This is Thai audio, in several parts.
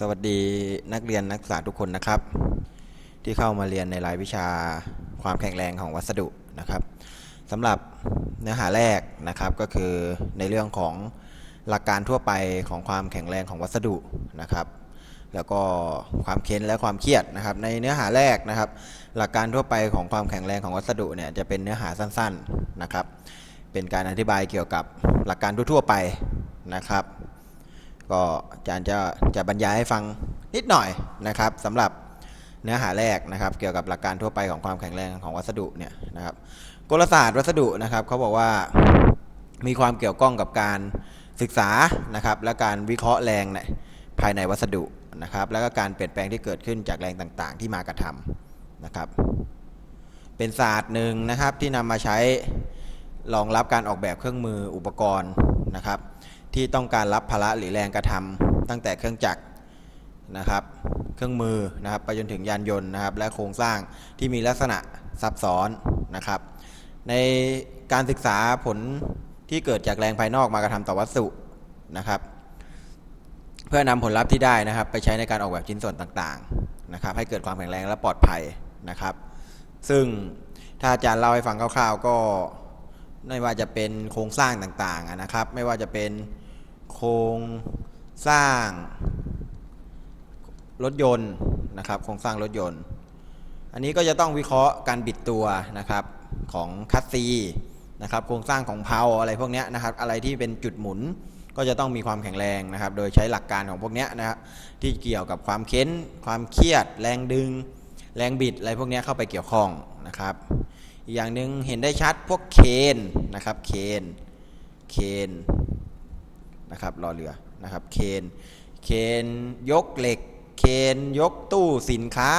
สวัสดีนักเรียนนักศึกษาทุกคนนะครับ ที่เข้ามาเรียนในรายวิชาความแข็งแรงของวัสดุนะครับสำหรับเนื้อหาแรกนะครับก็คือในเรื่องของหลักการทั่วไปของความแข็งแรงของวัสดุนะครับ แล้วก็ความเค้นและความเครียดนะครับ ในเนื้อหาแรกนะครับ หลักการทั่วไปของความแข็งแรงของวัสดุเนี่ยจะเป็นเนื้อหาสั้นๆนะครับ เป็นการอธิบายเกี่ยวกับหลักการทั่วๆไปนะครับ ก็อาจารย์จะจะบรรยายให้ฟังนิดหน่อยนะครับสำหรับเนื้อหาแรกนะครับ เกี่ยวกับหลักการทั่วไปของความแข็งแรงของวัสดุเนี่ยนะครับกลศาสตร์วัสดุนะครับเขาบอกว่ามีความเกี่ยวข้องกับการศึกษานะครับ และการวิเคราะห์แรงในภายในวัสดุนะครับ แล้วก็การเปลี่ยนแปลงที่เกิดขึ้นจากแรงต่าง ๆ ที่มากระทำนะครับ เป็นศาสตร์หนึ่งนะครับที่นำมาใช้รองรับการออกแบบเครื่องมืออุปกรณ์นะครับ ที่ต้องการรับภาระหรือแรงกระทำตั้งแต่เครื่องจักรนะครับ เครื่องมือนะครับไปจนถึงยานยนต์นะครับ และโครงสร้างที่มีลักษณะซับซ้อนนะครับ ในการศึกษาผลที่เกิดจากแรงภายนอกมากระทำต่อวัสดุนะครับ เพื่อนำผลลัพธ์ที่ได้นะครับ ไปใช้ในการออกแบบชิ้นส่วนต่างๆนะครับ ให้เกิดความแข็งแรงและปลอดภัยนะครับ ซึ่งถ้าอาจารย์เล่าให้ฟังคร่าว ๆ ก็ไม่ว่าจะเป็นโครงสร้างต่างๆนะครับ ไม่ว่าจะเป็น โครงสร้างรถยนต์นะครับโครงสร้างรถยนต์ อันนี้ก็จะต้องวิเคราะห์การบิดตัวนะครับของคัสซีนะครับโครงสร้างของเพลาอะไรพวกนี้นะครับอะไรที่เป็นจุดหมุนก็จะต้องมีความแข็งแรงนะครับ โดยใช้หลักการของพวกนี้นะครับที่เกี่ยวกับความเค้น ความเครียด แรงดึง แรงบิดอะไรพวกนี้เข้าไปเกี่ยวข้องนะครับอีกอย่างหนึ่งเห็นได้ชัดพวกเคนนะครับเคนเคน นะครับรอเรือนะครับเคนเคนยกเหล็ก เคนยกตู้สินค้า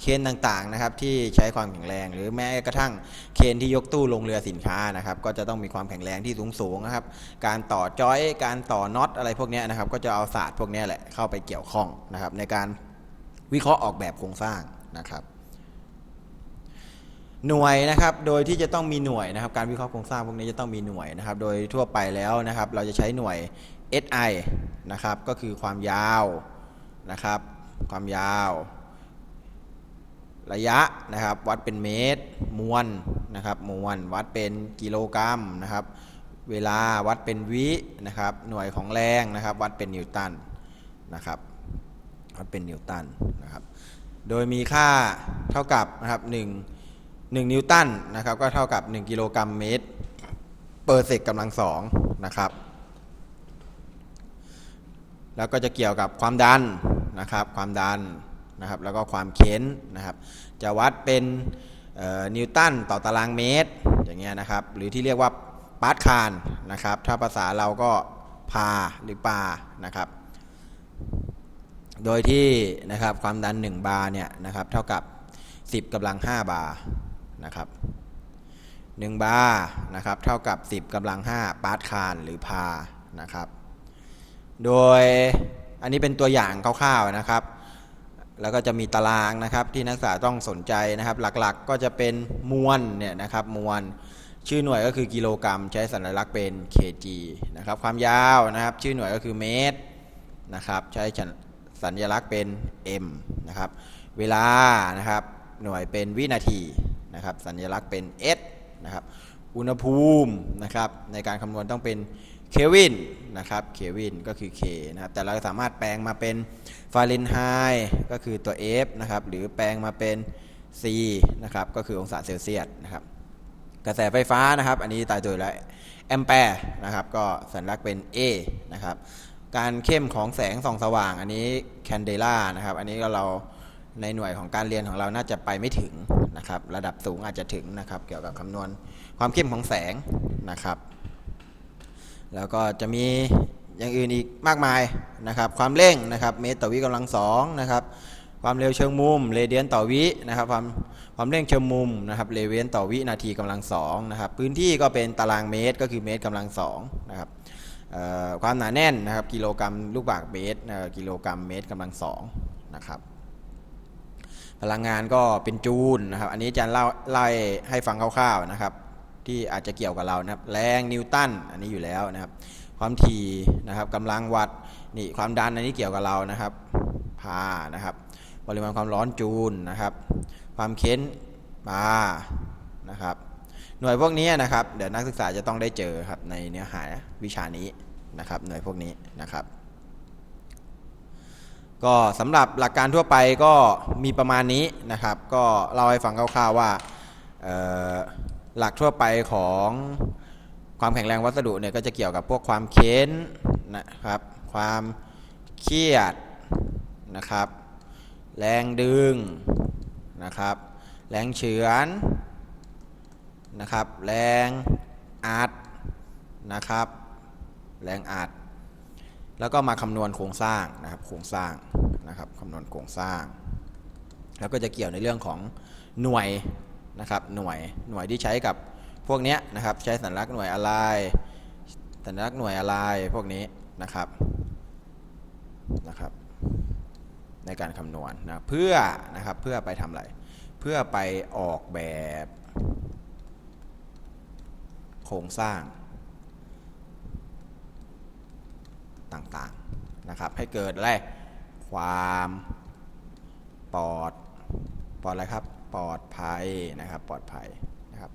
เคนต่างๆนะครับที่ใช้ความแข็งแรง หรือแม้กระทั่งเคนที่ยกตู้ลงเรือสินค้านะครับก็จะต้องมีความแข็งแรงที่สูงๆนะครับ การต่อจอยการต่อน็อตอะไรพวกนี้นะครับก็จะเอาศาสตร์พวกนี้แหละเข้าไปเกี่ยวข้องนะครับในการวิเคราะห์ออกแบบโครงสร้างนะครับ หน่วยนะครับ โดยที่จะต้องมีหน่วยนะครับ การวิเคราะห์โครงสร้างพวกนี้จะต้องมีหน่วยนะครับ โดยทั่วไปแล้วนะครับ เราจะใช้หน่วย SI นะครับ ก็คือความยาวนะครับ ความยาว ระยะนะครับ วัดเป็นเมตร มวลนะครับ มวล วัดเป็นกิโลกรัมนะครับ เวลาวัดเป็นวินะครับ หน่วยของแรงนะครับ วัดเป็นนิวตันนะครับ วัดเป็นนิวตันนะครับ โดยมีค่าเท่ากับนะครับ1 1 นิวตันนะครับก็เท่ากับ 1 กิโลกรัมเมตรเปอร์เซกกำลังสองนะครับ แล้วก็จะเกี่ยวกับความดันนะครับความดันนะครับแล้วก็ความเค้นนะครับจะวัดเป็นนิวตันต่อตารางเมตรอย่างเงี้ยนะครับหรือที่เรียกว่าปาร์ตคานนะครับถ้าภาษาเราก็พาหรือปานะครับโดยที่นะครับความดัน 1 บาร์เนี่ยนะครับเท่ากับ 10กำลัง 5 บาร์ นะครับ1บาร์นะครับเท่ากับ 10กำลัง 5 ปาร์ตคานหรือพานะครับ โดยอันนี้เป็นตัวอย่างคร่าวๆนะครับ แล้วก็จะมีตารางนะครับที่นักศึกษาต้องสนใจนะครับ หลักๆก็จะเป็นมวลเนี่ยนะครับมวลชื่อหน่วยก็คือกิโลกรัมใช้สัญลักษณ์เป็น kg นะครับความยาวนะครับชื่อหน่วยก็คือเมตรนะครับใช้สัญลักษณ์เป็น m นะครับเวลานะครับหน่วยเป็นวินาที นะครับสัญลักษณ์เป็น s นะครับอุณหภูมินะครับในการคำนวณต้องเป็นเควินนะครับเควินก็คือ K นะครับแต่เราสามารถแปลงมาเป็นฟาเรนไฮต์ก็คือตัว F นะครับหรือแปลงมาเป็น C นะครับก็คือองศาเซลเซียสนะครับกระแสไฟฟ้านะครับ อันนี้ตายตัวแล้วแอมแปร์นะครับก็สัญลักษณ์เป็น A นะครับการเข้มของแสงส่องสว่างอันนี้แคนเดล่านะครับอันนี้ก็เรา ในหน่วยของการเรียนของเราน่าจะไปไม่ถึงนะครับ ระดับสูงอาจจะถึงนะครับ เกี่ยวกับคำนวณความเข้มของแสงนะครับ แล้วก็จะมีอย่างอื่นอีกมากมายนะครับ ความเร่งนะครับเมตรต่อวิกำลังสองนะครับ ความเร็วเชิงมุมเรเดียนต่อวินะครับ ความความเร่งเชิงมุมนะครับเรเดียนต่อวินาทีกำลังสองนะครับ พื้นที่ก็เป็นตารางเมตรก็คือเมตรกำลังสองนะครับความหนาแน่นนะครับ กิโลกรัมลูกบาศก์เมตรกิโลกรัมเมตรกำลังสองนะครับ พลังงานก็เป็นจูลนะครับ อันนี้อาจารย์เล่าไล่ให้ฟังคร่าวๆนะครับ ที่อาจจะเกี่ยวกับเรานะครับ แรงนิวตันอันนี้อยู่แล้วนะครับ ความถี่นะครับกำลังวัตต์นี่ความดันอันนี้เกี่ยวกับเรานะครับพานะครับ ปริมาณความร้อนจูลนะครับ ความเค้นบานะครับ หน่วยพวกนี้นะครับ เดี๋ยวนักศึกษาจะต้องได้เจอครับในเนื้อหาวิชานี้นะครับ หน่วยพวกนี้นะครับ ก็สำหรับหลักการทั่วไปก็มีประมาณนี้นะครับ ก็เล่าให้ฟังคร่าวๆว่าหลักทั่วไปของความแข็งแรงวัสดุเนี่ยก็จะเกี่ยวกับพวกความเค้นนะครับ ความเครียดนะครับ แรงดึงนะครับ แรงเฉือนนะครับ แรงอัดนะครับ แรงอัด แล้วก็มาคำนวณโครงสร้างนะครับโครงสร้างนะครับคำนวณโครงสร้าง แล้วก็จะเกี่ยวในเรื่องของหน่วยนะครับหน่วยหน่วยที่ใช้กับพวกเนี้ยนะครับใช้สัญลักษณ์หน่วยอะไรสัญลักษณ์หน่วยอะไรพวกนี้นะครับนะครับ ในการคำนวณนะเพื่อนะครับเพื่อไปทำอะไร เพื่อไปออกแบบ โครงสร้าง ต่างๆนะครับ ให้เกิดอะไรความปลอดปลอดอะไรครับปลอดภัยนะครับปลอดภัยนะครับ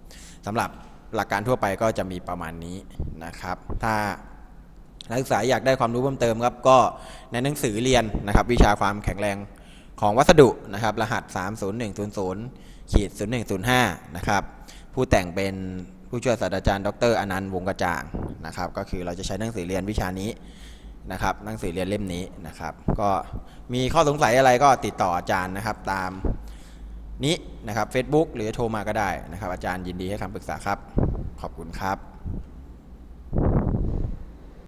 สำหรับหลักการทั่วไปก็จะมีประมาณนี้นะครับ ถ้านักศึกษาอยากได้ความรู้เพิ่มเติมครับก็ในหนังสือเรียนนะครับ วิชาความแข็งแรงของวัสดุนะครับ รหัส 30100ขีด0105นะครับผู้แต่งเป็นผู้ช่วยศาสตราจารย์ ดรอนันต์วงกระจ่างนะครับ ก็คือเราจะใช้หนังสือเรียนวิชานี้ นะครับหนังสือเรียนเล่มนี้นะครับ ก็มีข้อสงสัยอะไรก็ติดต่ออาจารย์นะครับตามนี้นะครับ Facebook หรือโทรมาก็ได้นะครับ อาจารย์ยินดีให้คำปรึกษาครับ ขอบคุณครับ